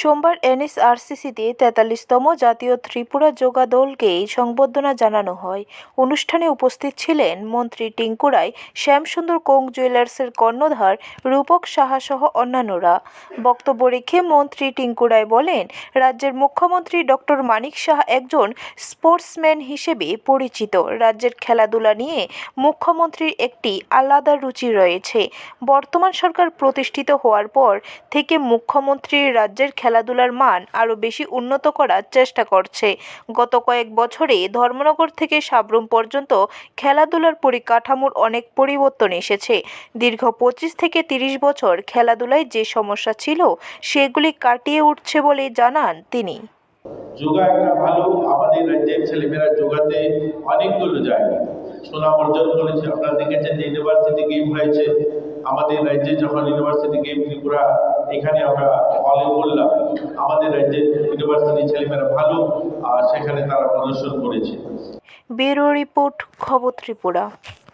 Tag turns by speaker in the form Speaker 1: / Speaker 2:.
Speaker 1: সোমবার এনএসআরসিসিতে তেতাল্লিশতম জাতীয় ত্রিপুরা যোগা দলকে সংবর্ধনা জানানো হয়। অনুষ্ঠানে উপস্থিত ছিলেন মন্ত্রী টিঙ্কু রায়, শ্যামসুন্দর কোং জুয়েলার্সের কর্ণধার রূপক সাহা সহ অন্যান্যরা। বক্তব্য রেখে মন্ত্রী টিঙ্কু রায় বলেন, রাজ্যের মুখ্যমন্ত্রী ডক্টর মানিক সাহা একজন স্পোর্টসম্যান হিসেবে পরিচিত। রাজ্যের খেলাধুলা নিয়ে মুখ্যমন্ত্রীর একটি আলাদা রুচি রয়েছে। বর্তমান সরকার প্রতিষ্ঠিত হওয়ার পর থেকে মুখ্যমন্ত্রী রাজ্যের খেলাধুলার মান আরও বেশি উন্নত করার চেষ্টা করছে। গত কয়েক বছরে ধর্মনগর থেকে সাবরুম পর্যন্ত খেলাধুলার পরিকাঠামোর অনেক পরিবর্তন এসেছে। দীর্ঘ পঁচিশ থেকে তিরিশ বছর খেলাধুলায় যে সমস্যা ছিল, সেগুলি কাটিয়ে উঠছে বলে জানান তিনি।
Speaker 2: যোগা একটা ভালো, আমাদের রাজ্যের ছেলেমেয়েরা যোগাতে অনেকগুলো জায়গা সুনাম অর্জন করেছে, আপনারা দেখেছেন যে ইউনিভার্সিটি গেম হয়েছে। আমাদের রাজ্যে যখন ইউনিভার্সিটি গেম ত্রিপুরা এখানে আমরা হলে বললাম আমাদের রাজ্যের ইউনিভার্সিটি ছেলেমেয়েরা ভালো, আর সেখানে তারা প্রদর্শন করেছে।
Speaker 1: ব্যুরো রিপোর্ট খবর ত্রিপুরা।